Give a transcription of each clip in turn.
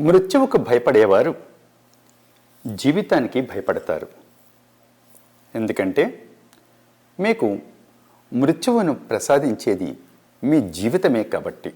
మృత్యువుకు భయపడేవారు జీవితానికి భయపడతారు. ఎందుకంటే మీకు మృత్యువును ప్రసాదించేది మీ జీవితమే కాబట్టి.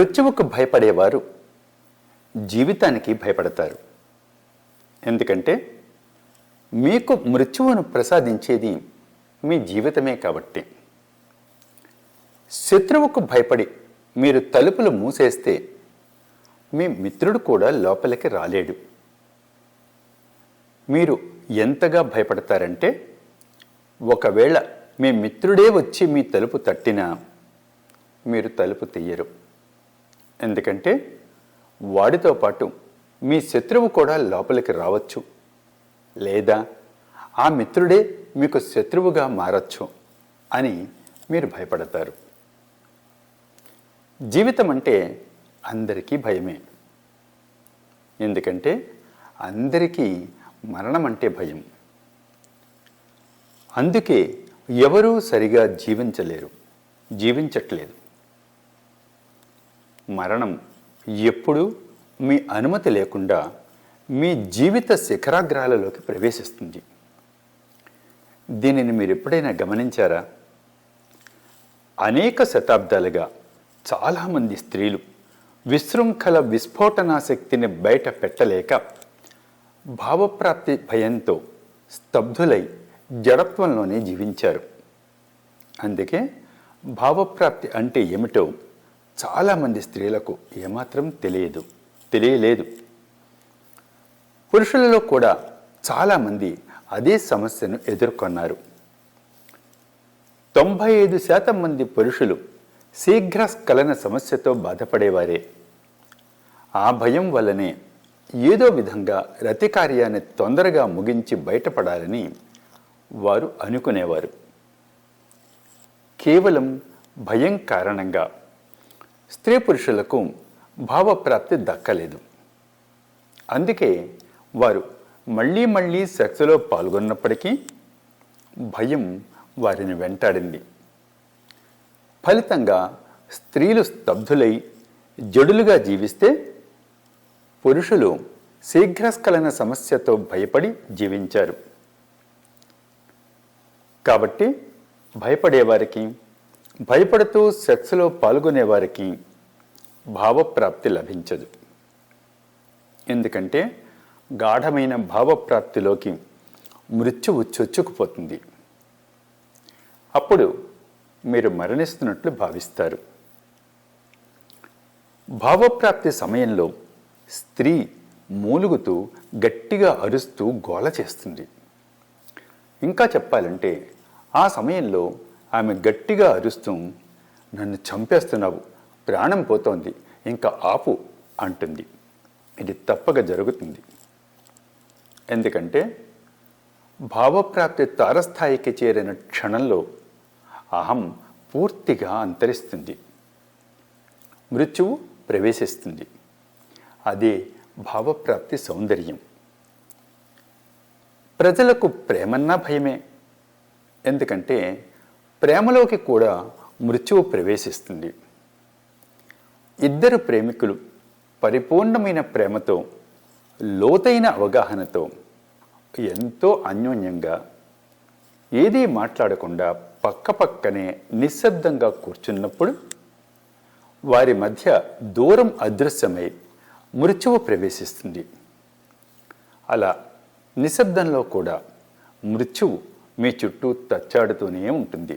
మృత్యువుకు భయపడేవారు జీవితానికి భయపడతారు. ఎందుకంటే మీకు మృత్యువును ప్రసాదించేది మీ జీవితమే కాబట్టి. శత్రువుకు భయపడి మీరు తలుపులు మూసేస్తే మీ మిత్రుడు కూడా లోపలికి రాలేడు. మీరు ఎంతగా భయపడతారంటే ఒకవేళ మీ మిత్రుడే వచ్చి మీ తలుపు తట్టినా మీరు తలుపు తీయరు. ఎందుకంటే వాడితో పాటు మీ శత్రువు కూడా లోపలికి రావచ్చు. లేదా ఆ మిత్రుడే మీకు శత్రువుగా మారచ్చు అని మీరు భయపడతారు. జీవితం అంటే అందరికీ భయమే. ఎందుకంటే అందరికీ మరణం అంటే భయం. అందుకే ఎవరూ సరిగా జీవించలేరు జీవించట్లేదు. మరణం ఎప్పుడు మీ అనుమతి లేకుండా మీ జీవిత శిఖరాగ్రహాలలోకి ప్రవేశిస్తుంది. దీనిని మీరు ఎప్పుడైనా గమనించారా? అనేక శతాబ్దాలుగా చాలామంది స్త్రీలు విశృంఖల విస్ఫోటనాశక్తిని బయట పెట్టలేక భావప్రాప్తి భయంతో స్తబ్దులై జడత్వంలోనే జీవించారు. అందుకే భావప్రాప్తి అంటే ఏమిటో చాలామంది స్త్రీలకు ఏమాత్రం తెలియదు తెలియలేదు. పురుషులలో కూడా చాలామంది అదే సమస్యను ఎదుర్కొన్నారు. తొంభై ఐదు శాతం మంది పురుషులు శీఘ్ర స్ఖలన సమస్యతో బాధపడేవారే. ఆ భయం వల్లనే ఏదో విధంగా రతి కార్యాన్ని తొందరగా ముగించి బయటపడాలని వారు అనుకునేవారు. కేవలం భయం కారణంగా స్త్రీ పురుషులకు భావప్రాప్తి దక్కలేదు. అందుకే వారు మళ్ళీ మళ్ళీ సెక్స్లో పాల్గొన్నప్పటికీ భయం వారిని వెంటాడింది. ఫలితంగా స్త్రీలు స్తబ్దులై జడులుగా జీవిస్తే పురుషులు శీఘ్రస్ఖలన సమస్యతో భయపడి జీవించారు. కాబట్టి భయపడేవారికి భయపడుతూ సెక్స్లో పాల్గొనేవారికి భావప్రాప్తి లభించదు. ఎందుకంటే గాఢమైన భావప్రాప్తిలోకి మృత్యువు చొచ్చుకుపోతుంది. అప్పుడు మీరు మరణిస్తున్నట్లు భావిస్తారు. భావప్రాప్తి సమయంలో స్త్రీ మూలుగుతూ గట్టిగా అరుస్తూ గోల చేస్తుంది. ఇంకా చెప్పాలంటే ఆ సమయంలో ఆమె గట్టిగా అరుస్తూ నన్ను చంపేస్తున్నావు ప్రాణం పోతోంది ఇంకా ఆపు అంటుంది. ఇది తప్పక జరుగుతుంది. ఎందుకంటే భావప్రాప్తి తారస్థాయికి చేరిన క్షణంలో అహం పూర్తిగా అంతరిస్తుంది. మృత్యువు ప్రవేశిస్తుంది. అదే భావప్రాప్తి సౌందర్యం. ప్రజలకు ప్రేమన్నా భయమే. ఎందుకంటే ప్రేమలోకి కూడా మృత్యువు ప్రవేశిస్తుంది. ఇద్దరు ప్రేమికులు పరిపూర్ణమైన ప్రేమతో లోతైన అవగాహనతో ఎంతో అన్యోన్యంగా ఏదీ మాట్లాడకుండా పక్కపక్కనే నిశ్శబ్దంగా కూర్చున్నప్పుడు వారి మధ్య దూరం అదృశ్యమై మృత్యువు ప్రవేశిస్తుంది. అలా నిశ్శబ్దంలో కూడా మృత్యువు మీ చుట్టూ తచ్చాడుతూనే ఉంటుంది.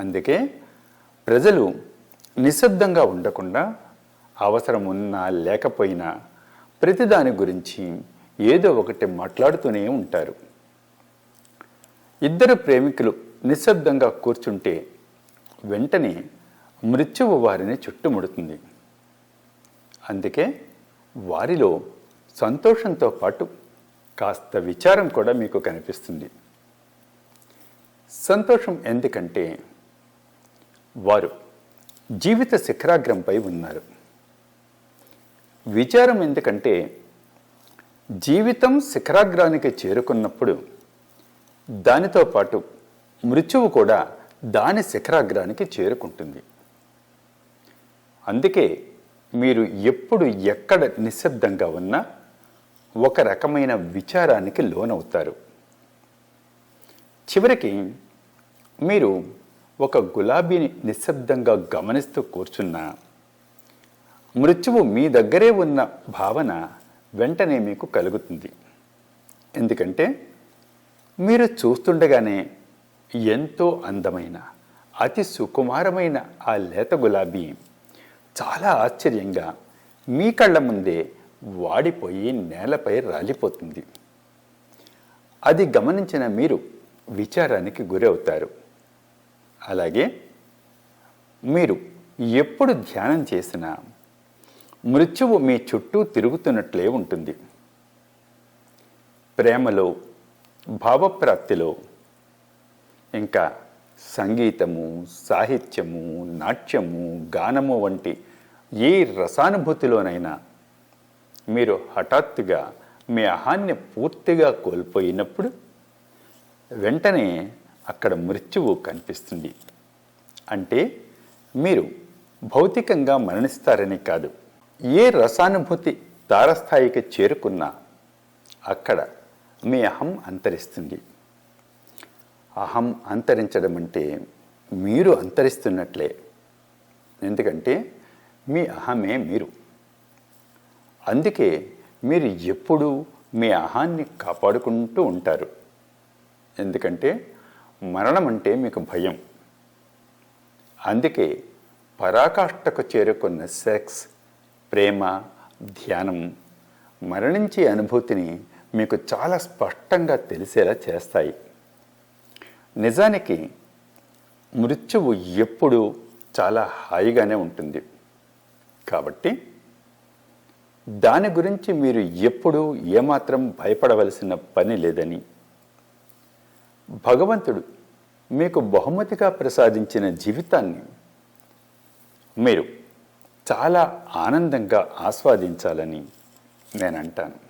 అందుకే ప్రజలు నిశ్శబ్దంగా ఉండకుండా అవసరం ఉన్నా లేకపోయినా ప్రతిదాని గురించి ఏదో ఒకటి మాట్లాడుతూనే ఉంటారు. ఇద్దరు ప్రేమికులు నిశ్శబ్దంగా కూర్చుంటే వెంటనే మృత్యువు వారిని చుట్టుముడుతుంది. అందుకే వారిలో సంతోషంతో పాటు కాస్త విచారం కూడా మీకు కనిపిస్తుంది. సంతోషం ఎందుకంటే వారు జీవిత శిఖరాగ్రంపై ఉన్నారు. విచారం ఎందుకంటే జీవితం శిఖరాగ్రానికి చేరుకున్నప్పుడు దానితో పాటు మృత్యువు కూడా దాని శిఖరాగ్రానికి చేరుకుంటుంది. అందుకే మీరు ఎప్పుడు ఎక్కడ నిశ్శబ్దంగా ఉన్నా ఒక రకమైన విచారానికి లోనవుతారు. చివరికి మీరు ఒక గులాబీని నిశ్శబ్దంగా గమనిస్తూ కూర్చున్నా. మృత్యువు మీ దగ్గరే ఉన్న భావన వెంటనే మీకు కలుగుతుంది. ఎందుకంటే మీరు చూస్తుండగానే ఎంతో అందమైన అతి సుకుమారమైన ఆ లేత గులాబీ చాలా ఆశ్చర్యంగా మీ కళ్ళ ముందే వాడిపోయి నేలపై రాలిపోతుంది. అది గమనించిన మీరు విచారానికి గురవుతారు. అలాగే మీరు ఎప్పుడు ధ్యానం చేసినా మృత్యువు మీ చుట్టూ తిరుగుతున్నట్లే ఉంటుంది. ప్రేమలో భావప్రాప్తిలో ఇంకా సంగీతము సాహిత్యము నాట్యము గానము వంటి ఏ రసానుభూతిలోనైనా మీరు హఠాత్తుగా మీ అహాన్ని పూర్తిగా కోల్పోయినప్పుడు వెంటనే అక్కడ మృత్యువు కనిపిస్తుంది. అంటే మీరు భౌతికంగా మరణిస్తారని కాదు ఏ రసానుభూతి తారస్థాయికి చేరుకున్నా అక్కడ మీ అహం అంతరిస్తుంది. అహం అంతరించడం అంటే మీరు అంతరిస్తున్నట్లే. ఎందుకంటే మీ అహమే మీరు. అందుకే మీరు ఎప్పుడూ మీ అహాన్ని కాపాడుకుంటూ ఉంటారు. ఎందుకంటే మరణం అంటే మీకు భయం. అందుకే పరాకాష్ఠకు చేరుకున్న సెక్స్ ప్రేమ ధ్యానం మరణించే అనుభూతిని మీకు చాలా స్పష్టంగా తెలిసేలా చేస్తాయి. నిజానికి మృత్యువు ఎప్పుడూ చాలా హాయిగానే ఉంటుంది. కాబట్టి దాని గురించి మీరు ఎప్పుడూ ఏమాత్రం భయపడవలసిన పని లేదని భగవంతుడు మీకు బహుమతిగా ప్రసాదించిన జీవితాన్ని మీరు చాలా ఆనందంగా ఆస్వాదించాలని నేను అంటాను